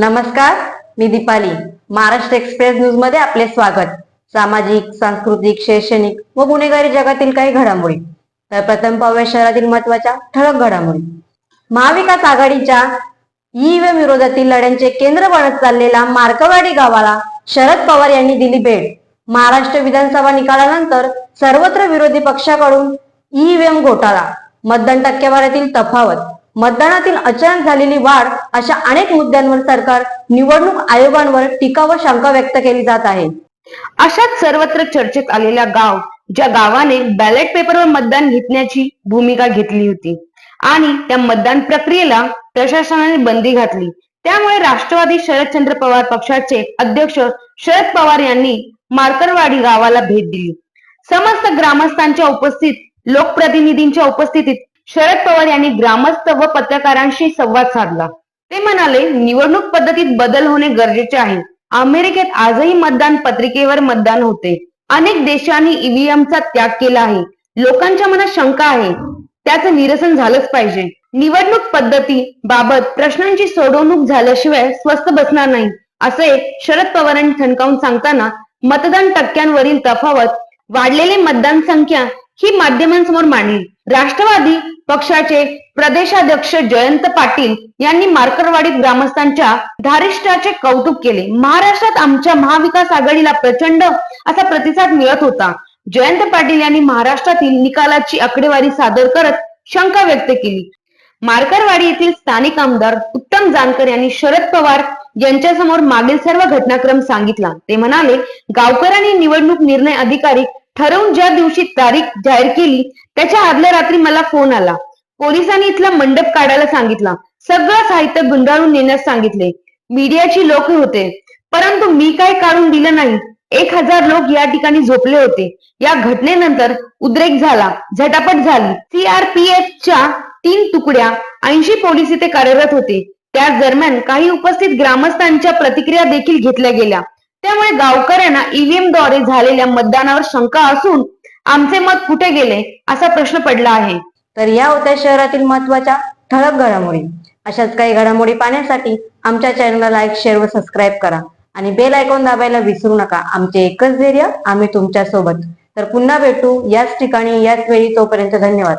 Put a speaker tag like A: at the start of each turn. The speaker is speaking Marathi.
A: नमस्कार मी दीपाली. महाराष्ट्र एक्सप्रेस न्यूजमध्ये आपले स्वागत. सामाजिक सांस्कृतिक शैक्षणिक व गुन्हेगारी जगातील काही घडामोडी. तर प्रथम पाहूया शहरातील महत्त्वाच्या ठळक घडामोडी. महाविकास आघाडीच्या ईव्हीएम विरोधातील लढ्यांचे केंद्र बनत चाललेला मार्कवाडी गावाला शरद पवार यांनी दिली भेट. महाराष्ट्र विधानसभा निकालानंतर सर्वत्र विरोधी पक्षाकडून ईव्हीएम घोटाळा मतदान टक्केवारीतील तफावत मतदानातील अचानक झालेली वाढ अशा अनेक मुद्द्यांवर सरकार निवडणूक आयोगांवर टीका व शंका व्यक्त केली जात आहे.
B: अशाच सर्वत्र चर्चेत आलेला गाव ज्या गावाने बॅलेट पेपरवर मतदान घेतण्याची भूमिका घेतली होती आणि त्या मतदान प्रक्रियेला प्रशासनाने बंदी घातली. त्यामुळे राष्ट्रवादी शरदचंद्र पवार पक्षाचे अध्यक्ष शरद पवार यांनी मार्करवाडी गावाला भेट दिली. समस्त ग्रामस्थांच्या उपस्थित लोकप्रतिनिधींच्या उपस्थितीत शरद पवार यांनी ग्रामस्थ व पत्रकारांशी संवाद साधला. ते म्हणाले निवडणूक पद्धतीत बदल होणे गरजेचे आहे. अमेरिकेत आजही मतदान पत्रिकेवर मतदान होते. अनेक देशांनी ईव्हीएमचा त्याग केला आहे. लोकांच्या मनात शंका आहे. त्याचं निरसन झालंच पाहिजे. निवडणूक पद्धती बाबत प्रश्नांची सोडवणूक झाल्याशिवाय स्वस्त बसणार नाही. असे शरद पवारांनी ठणकावून सांगताना मतदान टक्क्यांवरील तफावत वाढलेली मतदान संख्या ही माध्यमांसमोर मांडली. राष्ट्रवादी पक्षाचे प्रदेशाध्यक्ष जयंत पाटील यांनी मार्करवाडीत ग्रामस्थांच्या धारिष्ठाचे कौतुक केले. महाराष्ट्रात आमच्या महाविकास आघाडीला प्रचंड असा प्रतिसाद मिळत होता. जयंत पाटील यांनी महाराष्ट्रातील निकालाची आकडेवारी सादर करत शंका व्यक्त केली. मार्करवाडी येथील स्थानिक आमदार उत्तम जानकर यांनी शरद पवार यांच्यासमोर मागील सर्व घटनाक्रम सांगितला. ते म्हणाले गावकऱ्यांनी निवडणूक निर्णय अधिकारी ठरवून ज्या दिवशी तारीख जाहीर केली त्याच्या आदल्या रात्री मला फोन आला. पोलिसांनी इथला मंडप काढायला सांगितला. सगळं साहित्य गुंडाळून नेण्यास सांगितले. मीडियाची लोक होते. परंतु मी काय काढून दिलं नाही? एक हजार लोक या ठिकाणी झोपले होते. या घटनेनंतर उद्रेक झाला. झटापट झाली. सीआरपीएफच्या तीन तुकड्या ऐंशी पोलीस इथे कार्यरत होते. त्याच दरम्यान काही उपस्थित ग्रामस्थांच्या प्रतिक्रिया देखील घेतल्या गेल्या. त्यामुळे गावकऱ्यांना ईव्हीएमद्वारे झालेल्या मतदानावर शंका असून आमचे मत कुठे गेले? असा प्रश्न पडला आहे.
A: तर या होत्या शहरातील महत्त्वाच्या ठळक घडामोडी. अशाच काही घडामोडी पाहण्यासाठी आमच्या चॅनलला लाईक शेअर व सबस्क्राईब करा. आणि बेल आयकॉन दाबायला विसरू नका. आमचे एकच धैर्य आम्ही तुमच्यासोबत तर पुन्हा भेटू याच ठिकाणी याच वेळी तोपर्यंत धन्यवाद.